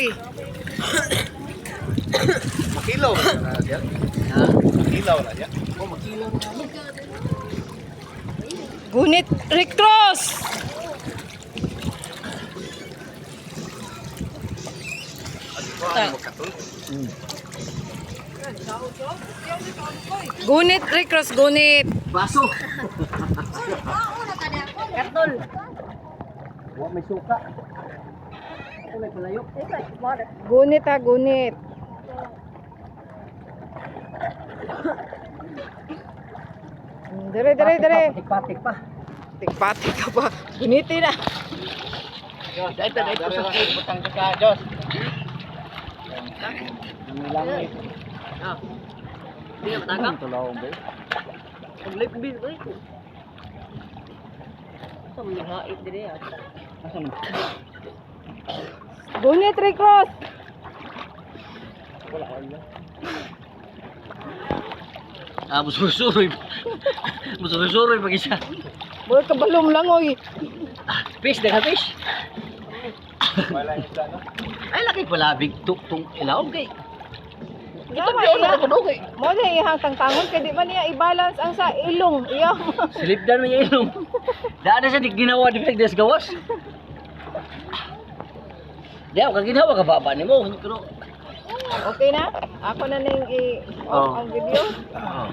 Oy. Makilaw na diyan. Ha? Makilaw na diyan. Oh, makilaw na. Gunit Rick Cross. Ano mo katul? Gunit Rick Cross, gunit. Baso. Kartol. Wa may suka. Ako may palayo. Gunit ha, gunit. Dire, dire, dire. Patik-patik pa. Tikpati ka pa. Gunitin na. Diyos, ito ito Butang ka Diyos. Lang eh. Ah. Hindi na matagap. Tulawang ba? Pag lip bin, ay. Sa mga hait din eh. Asan mo? Cross. Wala wala. Ah, mususuroy. mususuroy pag isa. Boy, kabalom lang oy. Fish, daga fish. Ay, laki pala. Big tuk tung ilaw kay. Ito nakapanood kay. Mo na ihang tangtangon kay di man niya i-balance ang sa ilong. Iya. Slip down yung ilong. Daan na siya di ginawa di pag gawas. Di ako ginawa ka baba ni mo. Pero, Okay na? Ako na ning i Oo. ang video. oh.